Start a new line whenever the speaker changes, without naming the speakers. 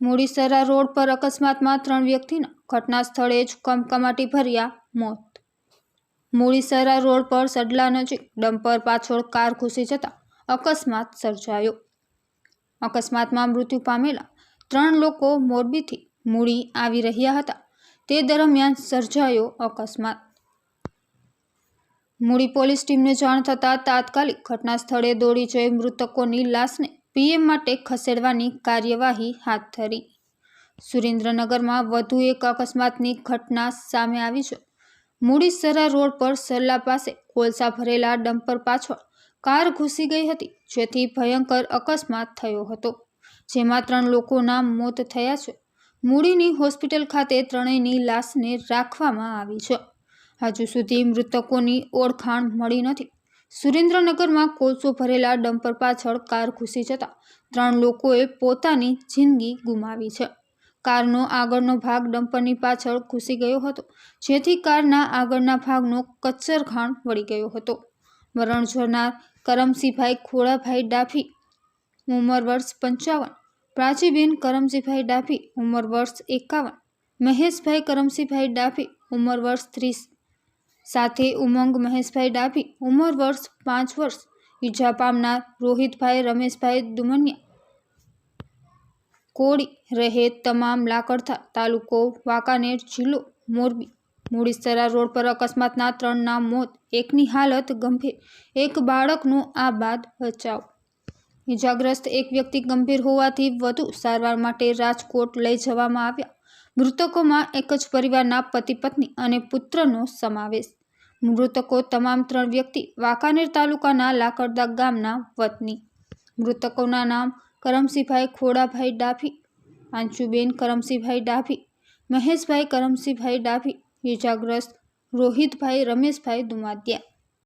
મૂડીસરા road પર અકસ્માતમાં ત્રણ વ્યક્તિના ઘટના સ્થળે જ કમકમાટી ભર્યા મોત. મૂડીસરા રોડ પર સડલા નજીક ડમ્પર પાછળ કાર ઘૂસી જતા અકસ્માત સર્જાયો. અકસ્માતમાં મૃત્યુ પામેલા ત્રણ લોકો મોરબીથી મૂડી આવી રહ્યા હતા. તે દરમિયાન સર્જાયો અકસ્માત. મૂડી પોલીસ ટીમને જાણ થતાં તાત્કાલિક ઘટના સ્થળે દોડી જઈ મૃતકોની લાશને પીએમ માટે ખસેડવાની કાર્યવાહી હાથ ધરી. સુરેન્દ્રનગરમાં વધુ એક અકસ્માતની ઘટના સામે આવી છે. મૂડીસરા રોડ પર સરલા પાસે કોલસા ભરેલા ડમ્પર પાછળ કાર ઘૂસી ગઈ હતી, જેથી ભયંકર અકસ્માત થયો હતો, જેમાં ત્રણ લોકોના મોત થયા છે. મૂડીની હોસ્પિટલ ખાતે ત્રણેયની લાશને રાખવામાં આવી છે. હજુ સુધી મૃતકોની ઓળખાણ મળી નથી. સુરેન્દ્રનગરમાં કોલસો ભરેલા ડમ્પર પાછળ કાર ઘૂસી જતા ત્રણ લોકોએ પોતાની જિંદગી ગુમાવી છે. કારનો આગળનો ભાગ ડમ્પરની પાછળ ઘૂસી ગયો હતો, જેથી કારના આગળના ભાગનો કચ્છરખાણ વળી ગયો હતો. મરણ જોનાર કરમસિંહભાઈ ખોડાભાઈ ડાફી ઉંમર વર્ષ પંચાવન. પ્રાચીબેન કરમસિંહભાઈ ડાફી ઉંમર વર્ષ એકાવન. મહેશભાઈ કરમસિંહભાઈ ડાફી ઉંમર વર્ષ ત્રીસ. સાથે ઉમંગ મહેશભાઈ ડાભી, ઉંમર વર્ષ પાંચ વર્ષ, ઈજા પામનાર રોહિતભાઈ, રમેશભાઈ દુમનિયા. કોળી રહે તમામ લાકડથા, તાલુકો વાંકાનેર જિલ્લો મોરબી. મૂડીસરા રોડ પર અકસ્માતના ત્રણના મોત, એકની હાલત ગંભીર. એક બાળકનો આ બાદ બચાવ. ઇજાગ્રસ્ત એક વ્યક્તિ ગંભીર હોવાથી વધુ સારવાર માટે રાજકોટ લઈ જવામાં આવ્યા. મૃતકોમાં એક જ પરિવારના પતિ પત્ની અને પુત્રનો સમાવેશ. મૃતકો તમામ ત્રણ વ્યક્તિ વાંકાનેર તાલુકાના લાકડદા ગામના વતની. મૃતકોના નામ કરમસિંહભાઈ ખોડાભાઈ ડાભી આંચુબેન કરમસિંહભાઈ ડાભી, મહેશભાઈ કરમસિંહભાઈ ડાભી ઇજાગ્રસ્ત રોહિતભાઈ રમેશભાઈ દુમાદિયા.